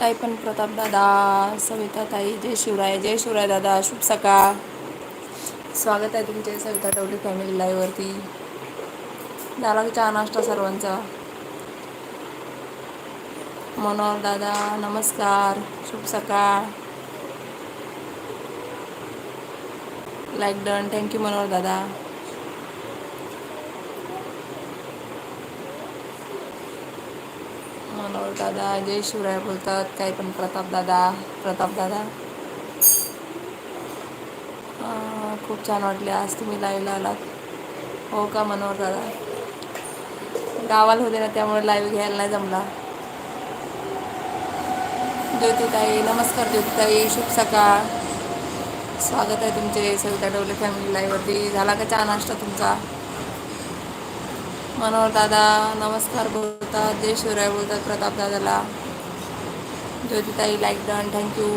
ताई पण प्रताप दादा सविता ताई जय शिवराय जय शिवराय दादा शुभ सकाळ. स्वागत आहे तुमचे सविता टवली फॅमिली लाईव्ह वरती. झाला की चहा नाश्ता सर्वांचा? मनोहर दादा नमस्कार शुभ सकाळ. लाईक डन थँक्यू मनोहर दादा. दादा जय शिवराय बोलतात. काही पण प्रताप दादा प्रताप दादा. खूप छान वाटले आज तुम्ही लाईव्हला आलात. हो का मनोहर दादा? गावाला होते ना त्यामुळे लाईव्ह घ्यायला नाही जमला. ज्योतिताई नमस्कार ज्योतिताई शुभ सकाळ. स्वागत आहे तुमचे सविता डवले फॅमिली लाईव्हवरती झाला का चहा नाश्ता तुमचा? मनोहर दादा नमस्कार बोलतात जय शिवराय बोलतात प्रताप दादाला. ज्योतिताई लाईक डन थँक्यू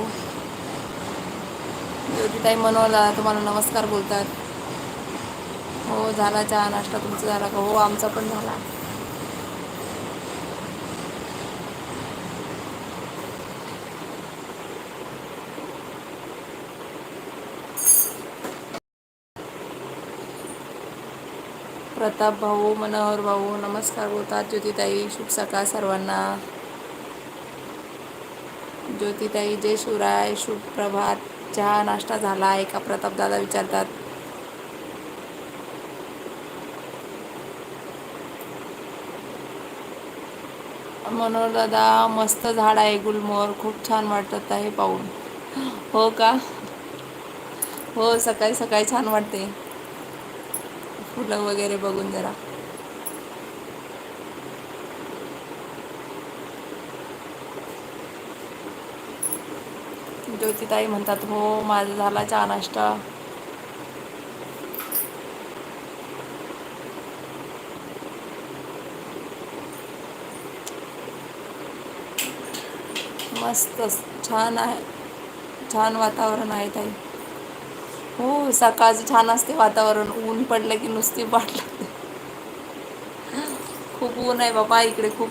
ज्योतिताई मनोहर दादा तुम्हाला नमस्कार बोलतात. हो झाला चहा नाश्ता तुमचा झाला का? हो आमचा पण झाला. प्रताप भाऊ मनोहर भाऊ नमस्कार बोलतात ज्योतिताई शुभ सकाळ सर्वांना. ज्योतिताई जय शिवराय शुभ प्रभात. चहा नाश्ता झाला आहे का प्रताप दादा विचारतात. मनोहर दादा मस्त झाड आहे गुलमोहर खूप छान वाटत आहे पाहून. हो का? हो सकाळी सकाळी छान वाटते. फुलं वगैरे बघून जरा. ज्योतिताई म्हणतात हो माझा झाला चहा नाश्ता मस्त छान आहे छान वातावरण आहे ताई. हो सकाळचं छान असते वातावरण. ऊन पडलं की नुसती वाट लागते. खूप ऊन आहे बाबा इकडे खूप.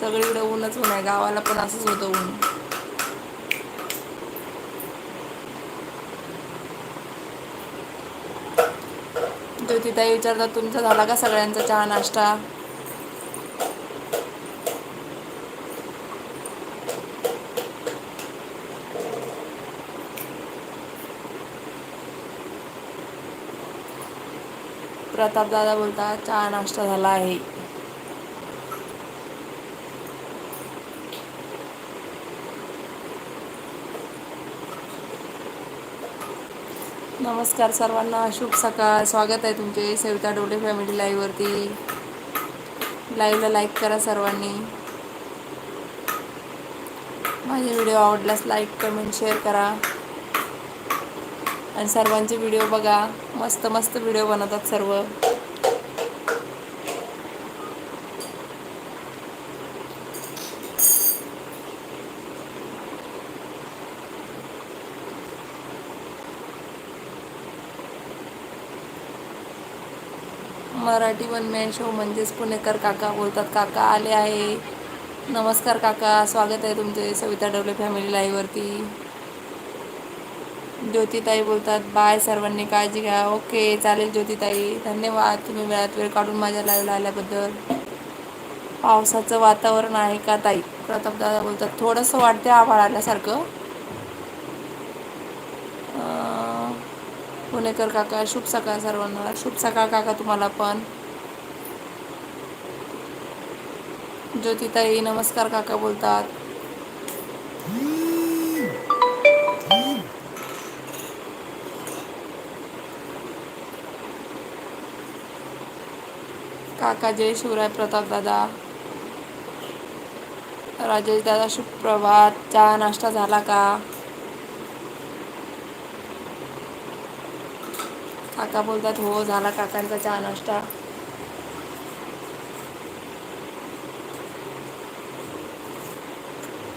सगळीकडे ऊनच ऊन आहे. गावाला पण असंच होतं ऊन. ज्योतिताई विचारतात तुमचा झाला का सगळ्यांचा चहा नाश्ता? प्रताप दादा चहा नाश्ता झाला आहे. नमस्कार सर्वांना शुभ सकाळ. स्वागत आहे तुमचे सविता डोले फॅमिली लाईव्हवरती लाईव्हला लाईक करा सर्वांनी. माझे व्हिडिओ आवडल्यास लाईक कमेंट शेअर करा. आणि सर्वांचे व्हिडिओ बघा. मस्त मस्त व्हिडिओ बनवतात सर्व. मराठी वन मॅन शो म्हणजेच पुणेकर काका बोलतात. काका आले आहे. नमस्कार काका स्वागत आहे तुमचे सविता डवले फॅमिली लाईव्हवरती ज्योतिताई बोलतात बाय सर्वांनी काळजी घ्या. ओके चालेल ज्योतिताई. धन्यवाद. तुम्ही वेळात वेळ काढून माझ्या लाईव्हला आल्याबद्दल. पावसाचं वातावरण आहे का ताई? प्रतापदादा बोलतात थोडंसं वाटते आभाळ आल्यासारखं. पुणेकर काका शुभ सकाळ सर्वांना. शुभ सकाळ काका तुम्हाला पण. ज्योतिताई नमस्कार काका बोलतात. काका जय शिवराय प्रताप दादा. राजेश दादा शुभ चहा नाश्ता झाला का? काका बोलतात हो झाला काकांचा चहा नाश्ता.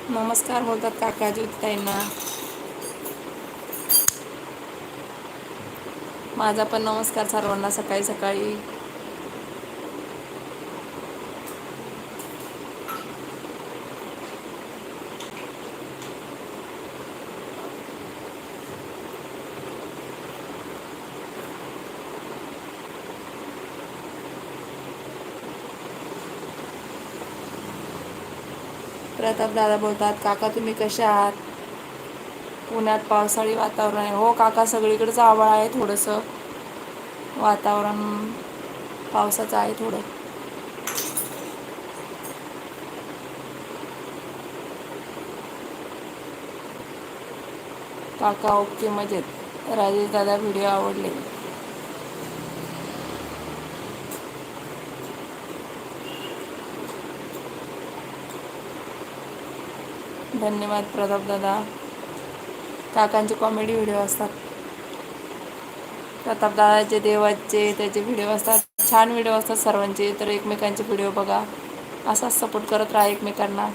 नमस्कार बोलतात काका ज्योतिताईंना. माझा पण नमस्कार सर्वांना सकाळी सकाळी प्रताप दादा बोलतात काका तुम्ही कसे आहात? पुण्यात पावसाळी वातावरण आहे. हो काका सगळीकडचं आभाळ आहे थोडंसं. वातावरण पावसाचं आहे थोडं. काका ओके मजेत. राजेश दादा व्हिडिओ आवडले. धन्यवाद प्रताप दादा. काकांचे कॉमेडी व्हिडिओ असतात. प्रताप दादाचे देवाचे त्याचे व्हिडिओ असतात. छान व्हिडिओ असतात सर्वांचे. तर एकमेकांचे व्हिडिओ बघा. असाच सपोर्ट करत राहा एकमेकांना.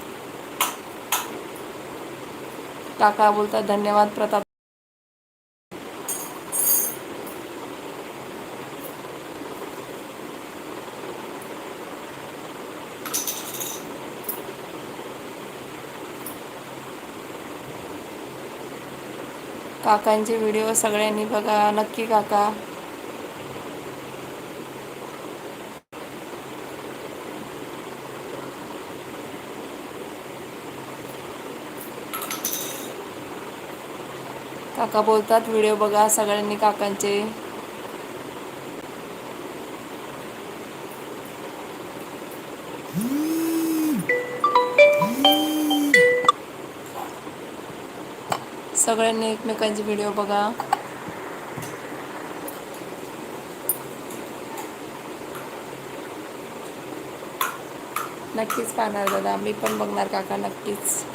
काका बोलतात धन्यवाद प्रताप काकांचे व्हिडिओ सगळ्यांनी बघा नक्की काका. काका बोलतात व्हिडिओ बघा सगळ्यांनी काकांचे. सगळ्यांनी एकमेकांचे व्हिडिओ बघा. नक्कीच पाहणार दादा. मी पण बघणार काका नक्कीच.